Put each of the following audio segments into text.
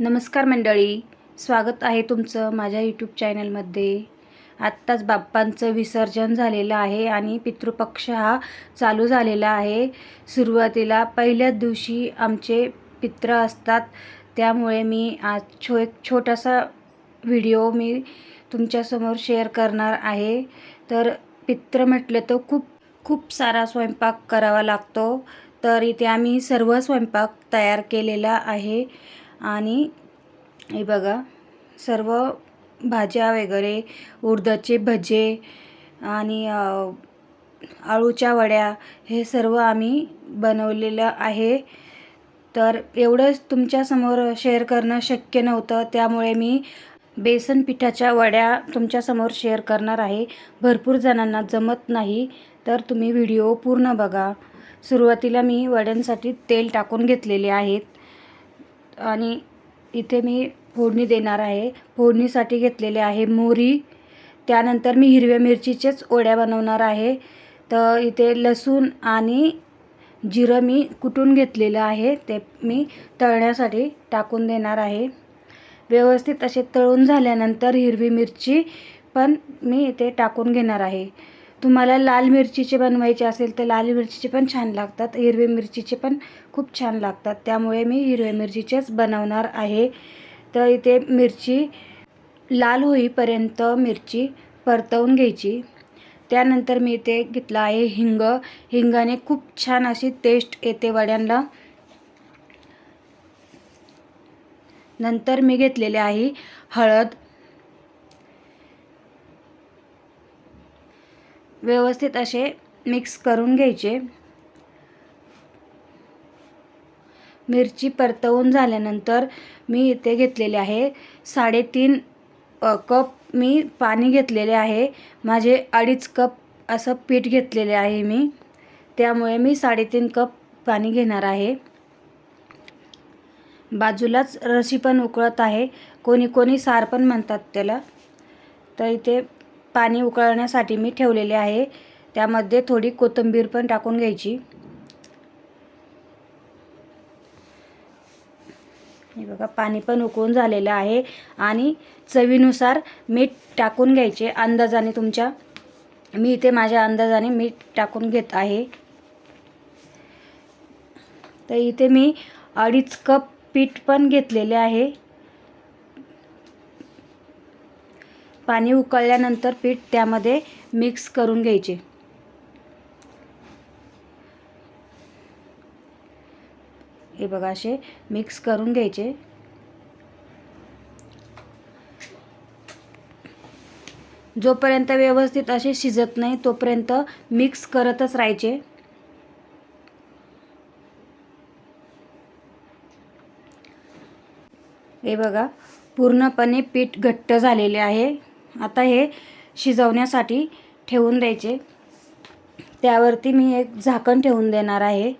नमस्कार मंडळी स्वागत आहे तुमचं माझ्या यूट्यूब चॅनलमध्ये आत्ताच बाप्पांचं विसर्जन झालेलं आहे आणि पितृपक्ष हा चालू झालेला आहे. सुरुवातीला पहिल्याच दिवशी आमचे पित्र असतात त्यामुळे मी आज छो एक छोटासा व्हिडिओ मी तुमच्यासमोर शेअर करणार आहे. तर पित्र म्हटलं तर खूप खूप सारा स्वयंपाक करावा लागतो तर इथे आम्ही सर्व स्वयंपाक तयार केलेला आहे. आणि हे बघा सर्व भाज्या वगैरे उडदाचे भजे आणि अळूच्या आळूच्या वड्या हे सर्व आम्ही बनवलेलं आहे. तर एवढंच तुमच्यासमोर शेअर करणं शक्य नव्हतं त्यामुळे मी बेसन पिठाच्या वड्या तुमच्यासमोर शेअर करणार आहे. भरपूर जणांना जमत नाही तर तुम्ही व्हिडिओ पूर्ण बघा. सुरुवातीला मी वड्यांसाठी तेल टाकून घेतलेले आहेत. आणि इथे मी फोडणी देणार आहे. फोडणीसाठी घेतलेले आहे मोहरी. त्यानंतर मी हिरव्या मिरचीचेच ओड्या बनवणार आहे. तर इथे लसूण आणि जिरं मी कुटून घेतलेलं आहे. ते मी तळण्यासाठी टाकून देणार आहे. व्यवस्थित असे तळून झाल्यानंतर हिरवी मिरची पण मी इथे टाकून घेणार आहे. तुम्हाला लाल मिरचीचे बनवायचे असेल तर लाल मिरचीचे पण छान लागतात. हिरवी मिरचीचे पण खूप छान लागतात. त्यामुळे मी हिरव्या मिरचीचेच बनवणार आहे. तर इथे मिरची लाल होईपर्यंत मिरची परतवून घ्यायची. त्यानंतर मी इथे घेतला आहे हिंग. हिंगाने खूप छान अशी टेस्ट येते वड्यांना. नंतर मी घेतलेले आहे हळद. व्यवस्थित असे मिक्स करून घ्यायचे. मिरची परतवून झाल्यानंतर मी इथे घेतलेले आहे साडेतीन कप मी पाणी घेतलेले आहे. माझे अडीच कप असं पीठ घेतलेले आहे मी. त्यामुळे मी साडेतीन कप पाणी घेणार आहे. बाजूलाच रशी पण उकळत आहे. कोणी कोणी सार पण म्हणतात त्याला. तर इथे पाणी उकळण्यासाठी मी ठेवलेले आहे. त्यामध्ये थोडी कोथिंबीर पण टाकून घ्यायची. हे बघा पाणी पण उकळून झालेलं आहे आणि चवीनुसार मीठ टाकून घ्यायचे अंदाजाने तुमच्या. मी इथे माझ्या अंदाजाने मीठ टाकून घेत आहे. तर इथे मी अडीच कप पीठ पण घेतलेले आहे. पाणी उकळल्यानंतर पीठ त्यामध्ये मिक्स करून घ्यायचे. हे बघा असे मिक्स करून घ्यायचे. जोपर्यंत व्यवस्थित असे शिजत नाही तोपर्यंत मिक्स करतच राहायचे. हे बघा पूर्णपणे पीठ घट्ट झालेले आहे. आता हे शिजवण्यासाठी ठेवून द्यायचे. त्यावरती मी एक झाकण ठेवून देणार आहे.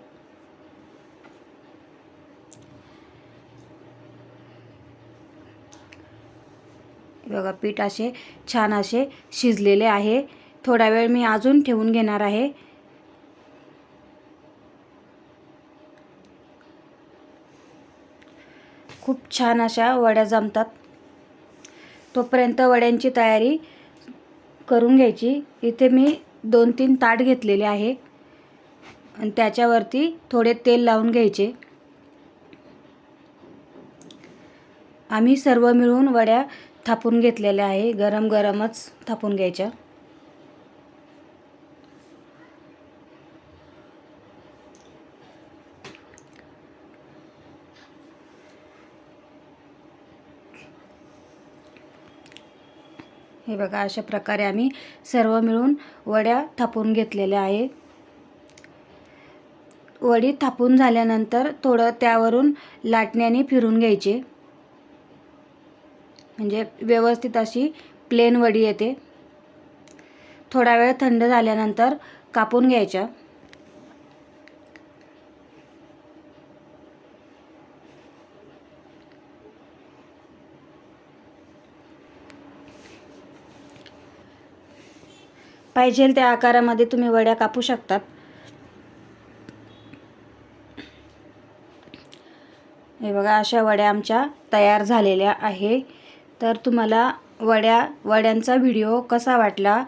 बघा पीठ असे छान असे शिजलेले आहे. थोडा वेळ मी अजून ठेवून घेणार आहे. खूप छान अशा वड्या जमतात. तोपर्यंत वड्यांची तयारी करून घ्यायची. इथे मी दोन तीन ताट घेतलेले आहे. आणि त्याच्यावरती थोडे तेल लावून घ्यायचे. आम्ही सर्व मिळून वड्या थापून घेतलेल्या आहे. गरम गरमच थापून घ्यायच्या. हे बघा अशा प्रकारे आम्ही सर्व मिळून वड्या थापून घेतलेल्या आहे वडी थापून झाल्यानंतर थोडं त्यावरून लाटण्याने फिरून घ्यायचे. म्हणजे व्यवस्थित अशी प्लेन वडी येते. थोडा वेळ थंड झाल्यानंतर कापून घ्यायच्या. पाहिजे त्या आकारामध्ये तुम्ही वड्या कापू शकतात. हे हे बघा अशा वड्या आमच्या तयार झालेल्या आहे. तर तुम्हाला वड्या वड्यांचा व्हिडिओ कसा वाटला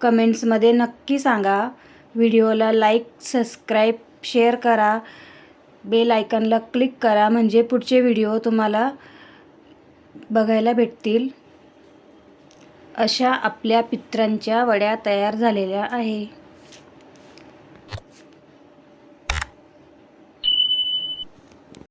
कमेंट्समध्ये नक्की सांगा. व्हिडिओला लाईक सबस्क्राईब शेअर करा. बेल आयकनला क्लिक करा म्हणजे पुढचे व्हिडिओ तुम्हाला बघायला भेटतील. अशा आपल्या पित्रांच्या वड्या तयार झालेल्या आहे.